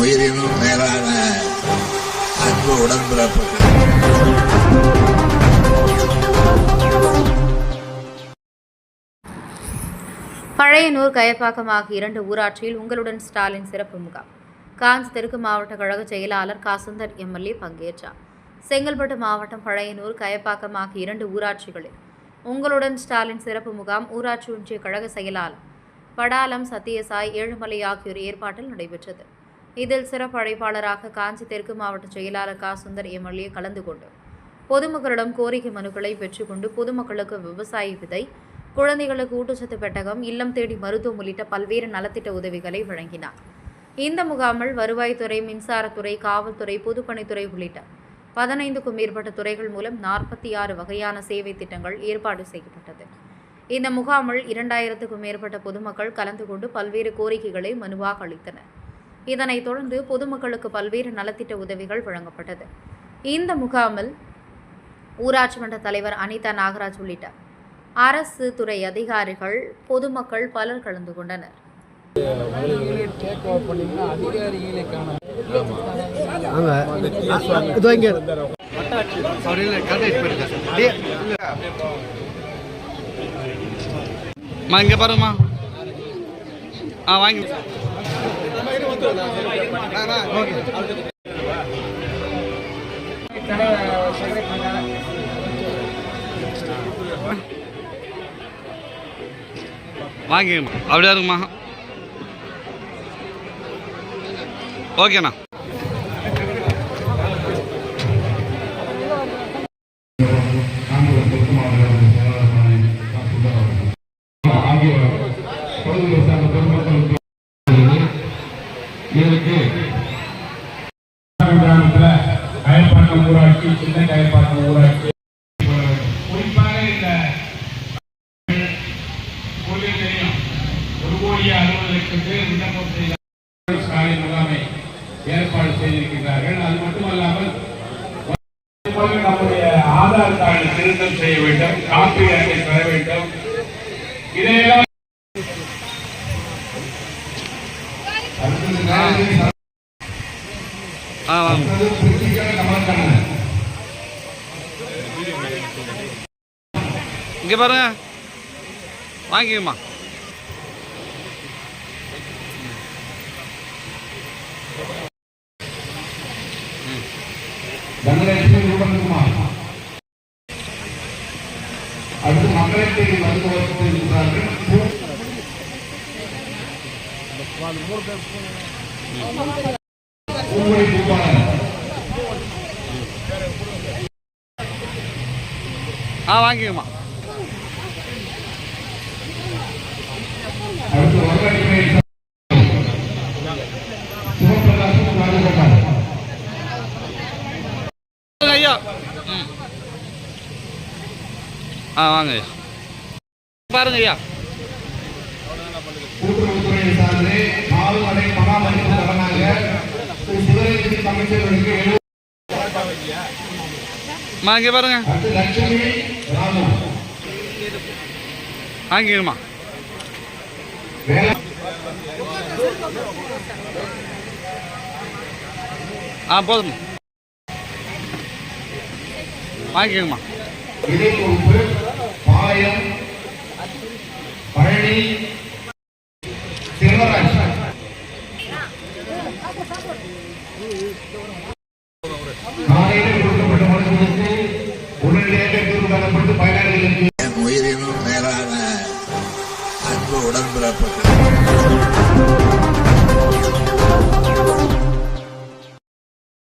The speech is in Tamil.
உயிரினும் மேலான அன்பு உடன்பிறப்புகள். பழையனூர் கயப்பாக்கம் ஆகிய இரண்டு ஊராட்சியில் உங்களுடன் ஸ்டாலின் சிறப்பு முகாம். காஞ்சி தெற்கு மாவட்ட கழக செயலாளர் காசுந்தர் எம்எல்ஏ பங்கேற்றார். செங்கல்பட்டு மாவட்டம் பழையனூர் கயப்பாக்கம் ஆகிய இரண்டு ஊராட்சிகளில் உங்களுடன் ஸ்டாலின் சிறப்பு முகாம் ஊராட்சி ஒன்றிய கழக செயலாளர் படாலம் சத்தியசாய் ஏழுமலை ஆகியோர் ஏற்பாட்டில் நடைபெற்றது. இதில் சிறப்பு அழைப்பாளராக காஞ்சி தெற்கு மாவட்ட செயலாளர் கா. சுந்தர் எம்எல்ஏ கலந்து கொண்டு பொதுமக்களிடம் கோரிக்கை மனுக்களை பெற்றுக்கொண்டு பொதுமக்களுக்கு விவசாய விதை குழந்தைகளுக்கு ஊட்டச்சத்து பெட்டகம் இல்லம் தேடி மருத்துவம் உள்ளிட்ட பல்வேறு நலத்திட்ட உதவிகளை வழங்கினார். இந்த முகாமில் வருவாய்த்துறை மின்சாரத்துறை காவல்துறை பொதுப்பணித்துறை உள்ளிட்ட பதினைந்துக்கும் மேற்பட்ட துறைகள் மூலம் நாற்பத்தி ஆறு வகையான சேவை திட்டங்கள் ஏற்பாடு செய்யப்பட்டது. இந்த முகாமில் இரண்டாயிரத்துக்கும் மேற்பட்ட பொதுமக்கள் கலந்து கொண்டு பல்வேறு கோரிக்கைகளை மனுவாக அளித்தனர். இதனைத் தொடர்ந்து பொதுமக்களுக்கு பல்வேறு நலத்திட்ட உதவிகள் வழங்கப்பட்டது. இந்த முகாமில் ஊராட்சி மன்ற தலைவர் அனிதா நாகராஜ் உள்ளிட்ட அரசு துறை அதிகாரிகள் பொதுமக்கள் பலர் கலந்து கொண்டனர். இங்க. பாருங்கம்மா ஆ வாங்கி. வாங்கிக்கம்மா. அப்படியா இருக்குமா? ஓகேண்ணா. கயப்பாக்கம் ஊராட்சி சின்ன கயப்பாக்கம் ஊராட்சி. குறிப்பாக இந்த தெரியும். ஒரு கோடி அறுபது லட்சத்துக்கு விண்ணப்பம் செய்த ஸ்டாலின் முகாமை ஏற்பாடு செய்திருக்கிறார்கள். அது மட்டுமல்லாமல் நம்முடைய ஆதார் கார்டு திருத்தம் செய்ய வேண்டும் காப்பீடு அட்டை பெற வேண்டும். இதையெல்லாம் இங்கே பாருங்க. வாங்கிக்கம்மா. அடுத்து மக்களை தேடி ஆ வாங்கிக்கம்மா. ஐயா. ஆ வாங்க ஐயா. பாருங்க ஐயா. கூட்டுறவுத்துறையை சார்ந்து கால்நடை பராமரிப்பு கடனாக அமைச்சர்களுக்கு எழுபது அம்மா இங்கே பாருங்க. அடுத்து ஆ போதும் வாங்கிக்கோங்கம்மா பாளையம் பழனி செல்வராஜ் காலையில் உடன்பிறப்புகள்